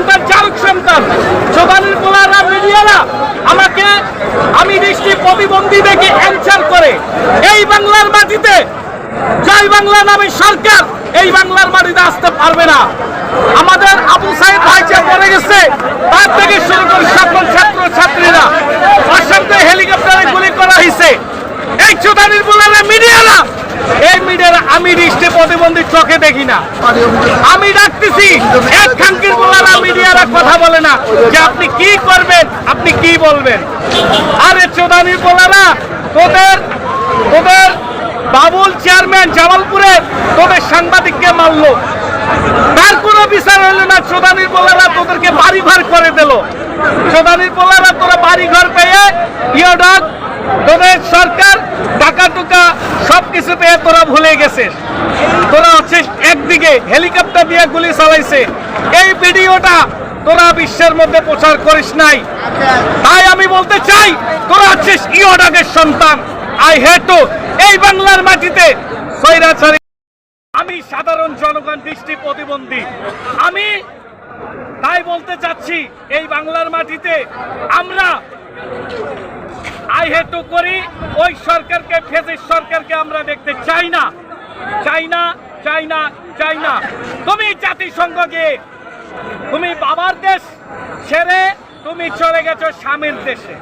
সন্তান, চারক সন্তান। চোদানির পোলারা মিডিয়ারা আমাকে আমি দৃষ্টি প্রতিবন্ধী দেখে অ্যান্সার করে। এই বাংলার মাটিতে, জয় বাংলা নামে সরকার এই বাংলার মাটিতে আসতে পারবে না। আমাদের আবু সাহেব ভাই যে পড়ে গেছে, তার থেকে শুরু করে সকল ছাত্র ছাত্রীরা অশান্ত হেলিকপ্টারে গুলি করা হয়েছে। এই চোদানির পোলারা মিডিয়ারা, এই মিডিয়ারা আমি দৃষ্টি প্রতিবন্ধী চোখে দেখি না। আমি ডাকতেছি, এক খানকির বলারা না যে আপনি কি করবেন, আপনি কি বলবেন? আরে চোদানির বলারা তোদের তোদের বাবুল চেয়ারম্যান জামালপুরে তোদের সাংবাদিককে মারলো। তার কোনো বিচার হইল না, চোদানির বলারা তোদেরকে বাড়ি ঘর করে দিল। চোদানির বলারা তোরা বাড়ি ঘর পেয়ে ইয়ডক তোদের সরকার টাকা টুকা সব কিছু পেয়ে তোরা ভুলে গেছিস। তোরা হচ্ছে একদিকে হেলিকপ্টার দিয়ে গুলি চালাইছে। এই ভিডিওটা তোরা বিশ্বের মধ্যে প্রচার করিস নাই। তাই আমি বলতে চাই, তোরা হচ্ছিস ইয়ডাকের সন্তান। আই হেটু এই বাংলার মাটিতে আমি সাধারণ জনগণ, দৃষ্টি প্রতিবন্ধী। আমি তাই বলতে চাচ্ছি, এই বাংলার মাটিতে আমরা আই হেটু করি। ওই সরকারকে ফেসিস সরকারকে আমরা দেখতে চাই না। চাই না চাই না চাই না। তুমি জাতিসংঘকে তুমি বাবার দেশ ছেড়ে তুমি চলে গেছো স্বামীর দেশে।